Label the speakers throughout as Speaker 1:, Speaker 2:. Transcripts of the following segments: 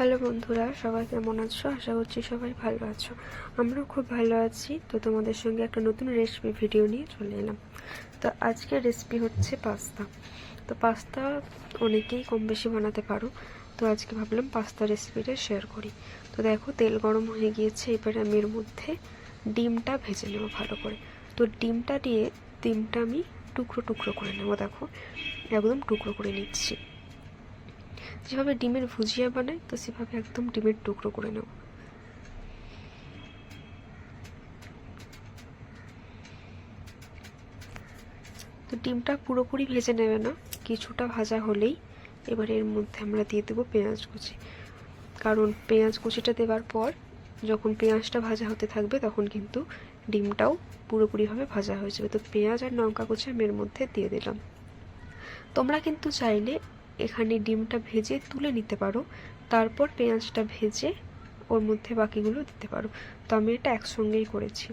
Speaker 1: Hello বন্ধুরা, সবাই কেমন আছো? আশা করছি সবাই ভালো আছো। আমরাও খুব ভালো আছি। তো তোমাদের সঙ্গে একটা নতুন রেসিপি ভিডিও নিয়ে চলে এলাম। তো আজকের রেসিপি হচ্ছে পাস্তা। তো পাস্তা অনেকেই কম বেশি বানাতে পারো। তো আজকে ভাবলাম পাস্তা রেসিপিটা শেয়ার করি। তো দেখো, তেল গরম হয়ে গিয়েছে। এবার আমি এর মধ্যে ডিমটা ভেজে নেব ভালো করে। তো ডিমটা দিয়ে ডিমটা আমি টুকরো টুকরো করে নেব। দেখো, একদম টুকরো করে নিচ্ছি। যেভাবে ডিমের ভুজিয়া বানাই, তো সেভাবে একদম ডিমের টুকরো করে নেব। তো ডিমটা পুরোপুরি ভেজে নেবে না, কিছুটা ভাজা হলেই এবার এর মধ্যে আমরা দিয়ে দেবো পেঁয়াজ কুচি। কারণ পেঁয়াজ কুচিটা দেওয়ার পর যখন পেঁয়াজটা ভাজা হতে থাকবে, তখন কিন্তু ডিমটাও পুরোপুরিভাবে ভাজা হয়ে যাবে। তো পেঁয়াজ আর লঙ্কা কুচি আমি এর মধ্যে দিয়ে দিলাম। তোমরা কিন্তু চাইলে এখানে ডিমটা ভেজে তুলে নিতে পারো। তারপর পেঁয়াজটা ভেজে ওর মধ্যে বাকিগুলো দিতে পারো। তো আমি এটা একসঙ্গেই করেছি।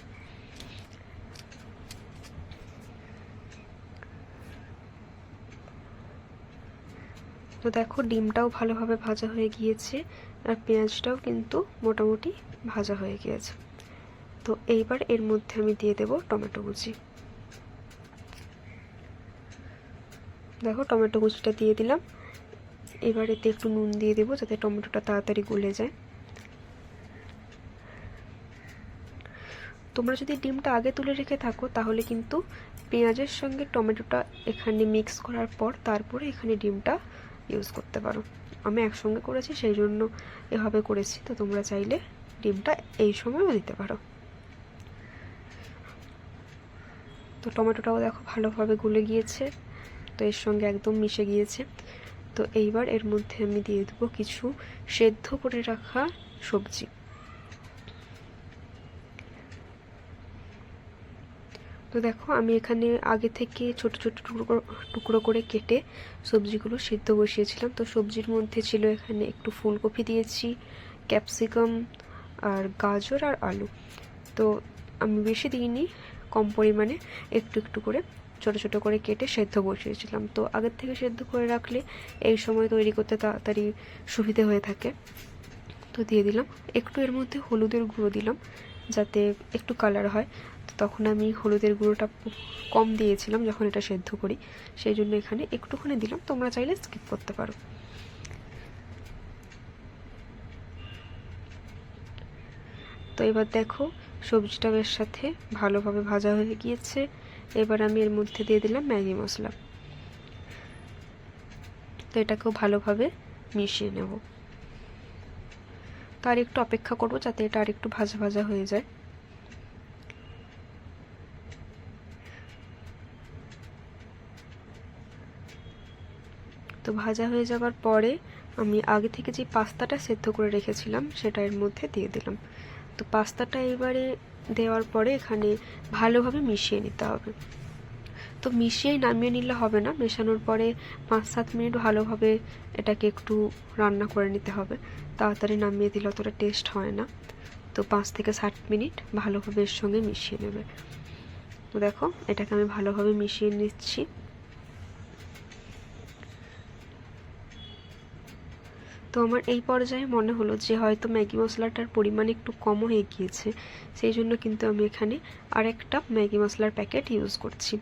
Speaker 1: তো দেখো ডিমটাও ভালোভাবে ভাজা হয়ে গিয়েছে আর পেঁয়াজটাও কিন্তু মোটামুটি ভাজা হয়ে গিয়েছে। তো এইবার এর মধ্যে আমি দিয়ে দেব টমেটো কুচি। দেখো টমেটো কুচিটা দিয়ে দিলাম। এবার এতে একটু নুন দিয়ে দেবো যাতে টমেটোটা তাড়াতাড়ি গলে যায়। তোমরা যদি ডিমটা আগে তুলে রেখে থাকো, তাহলে কিন্তু পেঁয়াজের সঙ্গে টমেটোটা এখানে মিক্স করার পর তারপরে এখানে ডিমটা ইউজ করতে পারো। আমি একসঙ্গে করেছি, সেই জন্য এভাবে করেছি। তো তোমরা চাইলে ডিমটা এই সময়ও দিতে পারো। তো টমেটোটাও দেখো ভালোভাবে গলে গিয়েছে। তো এর সঙ্গে একদম মিশে গিয়েছে। তো এইবার এর মধ্যে আমি দিয়ে দেবো কিছু সেদ্ধ করে রাখা সবজি। তো দেখো, আমি এখানে আগে থেকে ছোট ছোট টুকরো টুকরো করে কেটে সবজিগুলো সিদ্ধ বসিয়েছিলাম। তো সবজির মধ্যে ছিল এখানে একটু ফুলকপি দিয়েছি, ক্যাপসিকাম আর গাজর আর আলু। তো আমি বেশি দিইনি, কম পরিমাণে একটু একটু করে ছোট ছোট করে কেটে সেদ্ধ বসিয়েছিলাম। তো আগের থেকে সেদ্ধ করে রাখলে এই সময় তৈরি করতে তাড়াতাড়ি সুবিধে হয়ে থাকে। তো দিয়ে দিলাম। একটু এর মধ্যে হলুদের গুঁড়ো দিলাম, যাতে একটু কালার হয়। তো তখন আমি হলুদের গুঁড়োটা কম দিয়েছিলাম যখন এটা সেদ্ধ করি। সেই জন্য এখানে একটুখানি দিলাম। তোমরা চাইলে স্কিপ করতে পারো। তো এবার দেখো সবজিটা এর সাথে ভালোভাবে ভাজা হয়ে গিয়েছে। এবার আমি এর মধ্যে দিয়ে দিলাম ম্যাগি মশলা। তো এটাকেও ভালোভাবে মিশিয়ে নেব। তার একটু অপেক্ষা করব যাতে এটা আর একটু ভাজা ভাজা হয়ে যায়। তো ভাজা হয়ে যাওয়ার পরে আমি আগে থেকে যে পাস্তাটা সেদ্ধ করে রেখেছিলাম সেটা এর মধ্যে দিয়ে দিলাম। তো পাস্তাটা এবারে দেওয়ার পরে এখানে ভালোভাবে মিশিয়ে নিতে হবে। তো মিশিয়েই নামিয়ে নিলে হবে না। মেশানোর পরে পাঁচ সাত মিনিট ভালোভাবে এটাকে একটু রান্না করে নিতে হবে। তাড়াতাড়ি নামিয়ে দিলে অতটা টেস্ট হয় না। তো পাঁচ থেকে ষাট মিনিট ভালোভাবে এর সঙ্গে মিশিয়ে নেবে। দেখো, এটাকে আমি ভালোভাবে মিশিয়ে নিচ্ছি। তো আমার এই পর্যায়ে মনে হলো যে হয়তো ম্যাগি মশলাটার পরিমাণ একটু কম হয়ে গিয়েছে। সেই জন্য কিন্তু আমি এখানে আরেকটা ম্যাগি মশলার প্যাকেট ইউজ করছি।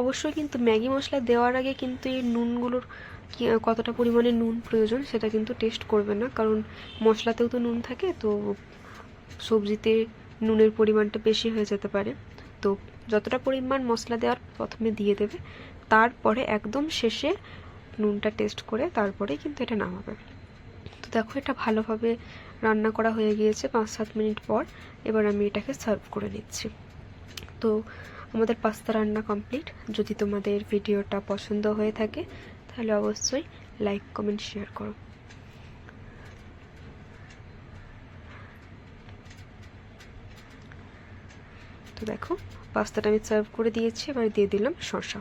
Speaker 1: অবশ্যই কিন্তু ম্যাগি মশলা দেওয়ার আগে কিন্তু এই নুনগুলোর কতটা পরিমাণে নুন প্রয়োজন সেটা কিন্তু টেস্ট করবে না। কারণ মশলাতেও তো নুন থাকে, তো সবজিতে নুনের পরিমাণটা বেশি হয়ে যেতে পারে। তো যতটা পরিমাণ মশলা দেওয়ার প্রথমে দিয়ে দেবে, তারপরে একদম শেষে নুনটা টেস্ট করে তারপরে কিন্তু এটা নামাবে। তো দেখো এটা ভালোভাবে রান্না করা হয়ে গিয়েছে পাঁচ সাত মিনিট পর। এবার আমি এটাকে সার্ভ করে নিচ্ছি। তো আমাদের পাস্তা রান্না কমপ্লিট। যদি তোমাদের ভিডিওটা পছন্দ হয়ে থাকে, তাহলে অবশ্যই লাইক, কমেন্ট, শেয়ার করো। দেখো পাস্তাটা আমি সার্ভ করে দিয়েছি এবার দিয়ে দিলাম শসা।